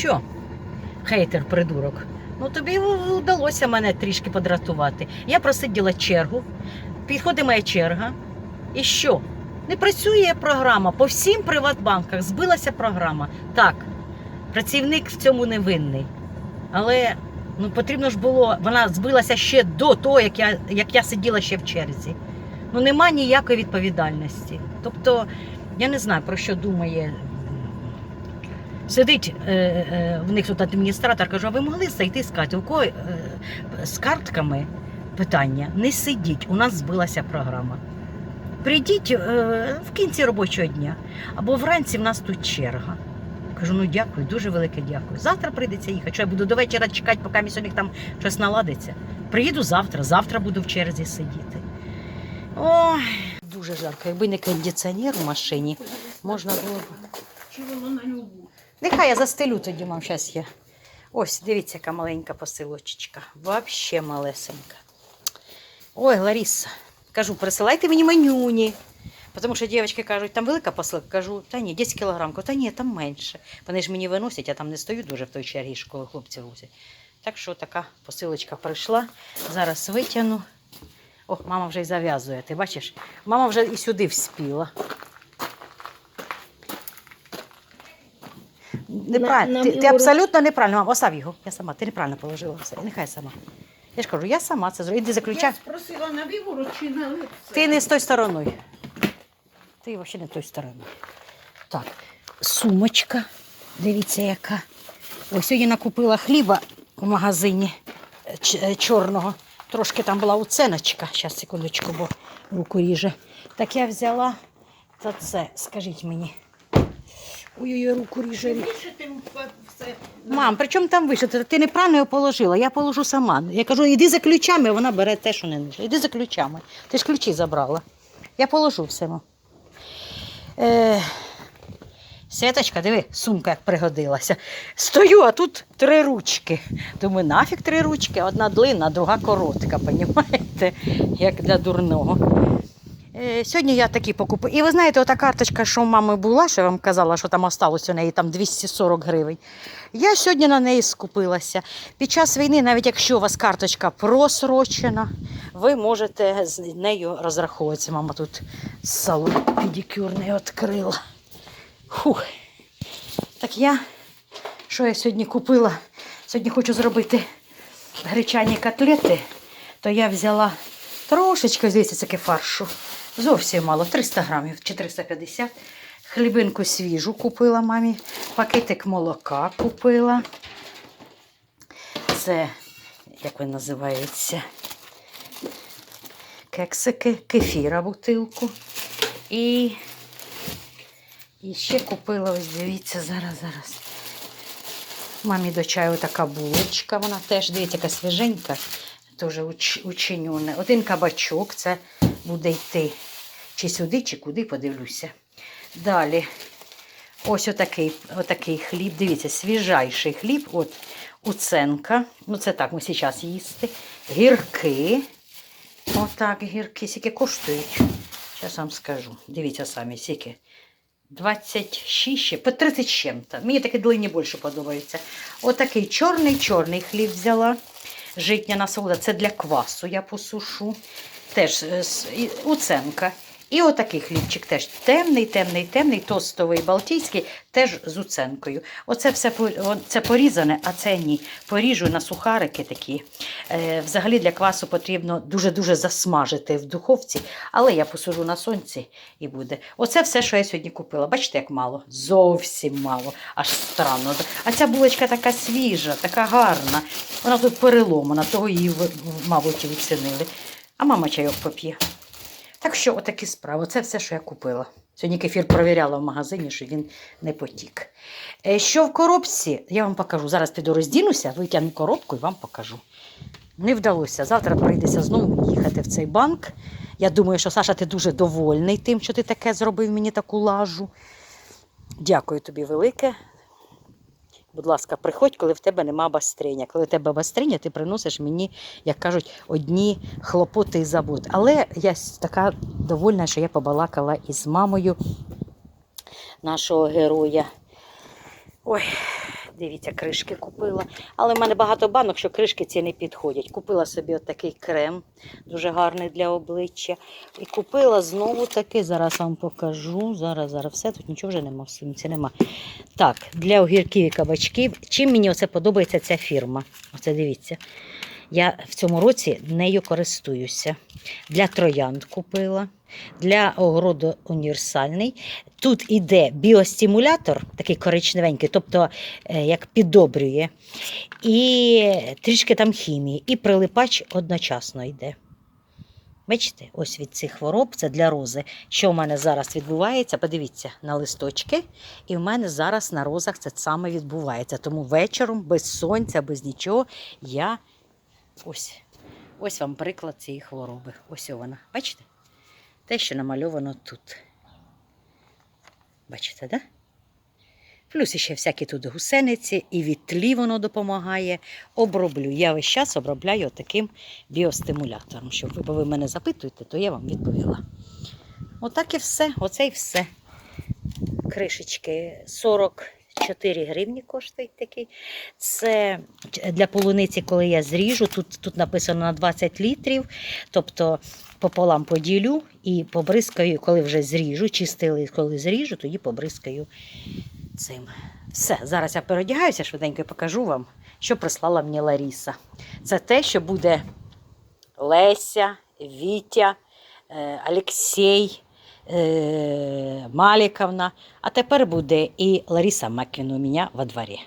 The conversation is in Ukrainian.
Що? Хейтер, придурок. Ну тобі вдалося мене трішки подратувати. Я просиділа чергу, підходить моя черга. І що? Не працює програма. По всім приватбанках збилася програма. Так, працівник в цьому не винний. Але ну, потрібно ж було, вона збилася ще до того, як я, як я сиділа ще в черзі. Ну нема ніякої відповідальності. Тобто, я не знаю, про що думає. Сидить е, е, в них тут адміністратор, кажу, а ви могли зайти сказати, у е, з картками питання? Не сидіть, у нас збилася програма. Прийдіть в кінці робочого дня або вранці в нас тут черга. Кажу, ну дякую, дуже велике дякую. Завтра прийдеться їхати. Що я буду до вечора чекати, поки мені сьогодні там щось наладиться. Приїду завтра, завтра буду в черзі сидіти. Ой, дуже жарко. Якби не кондиціонер в машині, можна було б. Нехай я застелю тоді, мам, зараз я. Ось, дивіться, яка маленька посилочечка. Вообще малесенька. Ой, Лариса, кажу, присилайте мені менюні. Тому що дівчатки кажуть, там велика посилка. Кажу, та ні, 10 кілограм. Та ні, там менше. Вони ж мені виносять, я там не стою дуже в той чергі, коли хлопці возять. Так що така посилочка прийшла. Зараз витягну. О, мама вже й зав'язує. Ти бачиш? Мама вже і сюди вспіла. Неправильно. нам ти, ти абсолютно неправильно. Мам, остав його. Я сама. Ти неправильно положила все. Нехай сама. Я ж кажу, я сама це зроблю. Іди заключай. Я спросила на виворот чи на лице. Ти не з той стороною. Ти взагалі не той стороною. Так, сумочка. Дивіться, яка. Ось сьогодні накупила хліба в магазині е, е, чорного. Трошки там була уценочка. Зараз, секундочку, бо руку ріже. Так я взяла. Та це, скажіть мені. Ой-ой, руку ріже. Все. Мам, при чому там вишити? Ти неправильно його положила, я положу сама. Я кажу, іди за ключами, вона бере те, що не нужно. Іди за ключами. Ти ж ключі забрала. Я положу все. Е, Святочка, диви, сумка як пригодилася. Стою, а тут три ручки. Думаю, нафіг три ручки, одна длинна, друга коротка, понімаєте, як для дурного. Е, Сьогодні я такі покупила. І ви знаєте, ота карточка, що в мами була, що я вам казала, що там осталось у неї там 240 гривень. Я сьогодні на неї скупилася. Під час війни, навіть якщо у вас карточка просрочена, ви можете з нею розраховуватися. Мама тут салон педикюрний відкрила. Фух. Так я, що я сьогодні купила? Сьогодні хочу зробити гречані котлети, то я взяла трошечки, дивіться, таке фаршу. Зовсім мало, 300 грамів, 450. Хлібинку свіжу купила мамі, пакетик молока купила. Це, як він називається, кексики, кефіра бутилку. І, і ще купила, ось дивіться, зараз, зараз. Мамі до чаю така булочка, вона теж, дивіться, яка свіженька, теж уч, учинюне. Один кабачок, це буде йти чи сюди, чи куди, подивлюся. Далі, ось отакий, отакий хліб, дивіться, свіжайший хліб, от уценка. Ну, це так, ми зараз їсти. Гірки. Отак, гірки, скільки коштують. Зараз вам скажу. Дивіться самі, скільки. 26, ще, по 30 з чим-то. Мені такі длинні більше подобаються. Отакий чорний-чорний хліб взяла. Житня насолода. Це для квасу я посушу. Теж е, уценка. І отакий хлібчик теж темний, темний, темний, тостовий, балтійський, теж з уценкою. Оце все це порізане, а це ні. Поріжу на сухарики такі. Е, взагалі для квасу потрібно дуже-дуже засмажити в духовці, але я посужу на сонці і буде. Оце все, що я сьогодні купила. Бачите, як мало? Зовсім мало. Аж странно. А ця булочка така свіжа, така гарна. Вона тут переломана, того її, мабуть, відцінили. А мама чайок поп'є. Так що, отакі справи. Це все, що я купила. Сьогодні кефір провіряла в магазині, що він не потік. Е, Що в коробці, я вам покажу. Зараз піду роздінуся, витягну коробку і вам покажу. Не вдалося. Завтра прийдеться знову їхати в цей банк. Я думаю, що Саша, ти дуже довольний тим, що ти таке зробив мені таку лажу. Дякую тобі велике. Будь ласка, приходь, коли в тебе нема бастриня. Коли в тебе бастриня, ти приносиш мені, як кажуть, одні хлопоти і забут. Але я така довольна, що я побалакала із мамою нашого героя. Ой, Дивіться, кришки купила. Але в мене багато банок, що кришки ці не підходять. Купила собі отакий крем, дуже гарний для обличчя. І купила знову таки, зараз вам покажу. Зараз, зараз все, тут нічого вже нема в сумці, нема. Так, для огірків і кабачків. Чим мені оце подобається ця фірма? Оце дивіться. Я в цьому році нею користуюся. Для троянд купила, для огороду універсальний. Тут іде біостимулятор, такий коричневенький, тобто е, як піддобрює, і трішки там хімії, і прилипач одночасно йде. Бачите, ось від цих хвороб це для рози. Що в мене зараз відбувається? Подивіться на листочки, і в мене зараз на розах це саме відбувається. Тому вечором, без сонця, без нічого, я ось, ось вам приклад цієї хвороби. Ось вона. Бачите? Те, що намальовано тут. Бачите, да? Плюс ще всякі тут гусениці, і від тлі воно допомагає. Оброблю. Я весь час обробляю таким біостимулятором. Щоб ви, ви мене запитуєте, то я вам відповіла. Отак і все. Оце і все. Кришечки 44 гривні коштують такі. Це для полуниці, коли я зріжу, тут, тут написано на 20 літрів. Тобто пополам поділю і побризкаю, коли вже зріжу, чистили, коли зріжу, тоді побризкаю цим. Все, зараз я переодягаюся швиденько і покажу вам, що прислала мені Ларіса. Це те, що буде Леся, Вітя, Олексій, е, Маліковна. А тепер буде і Лариса Макіна у мене во дворі.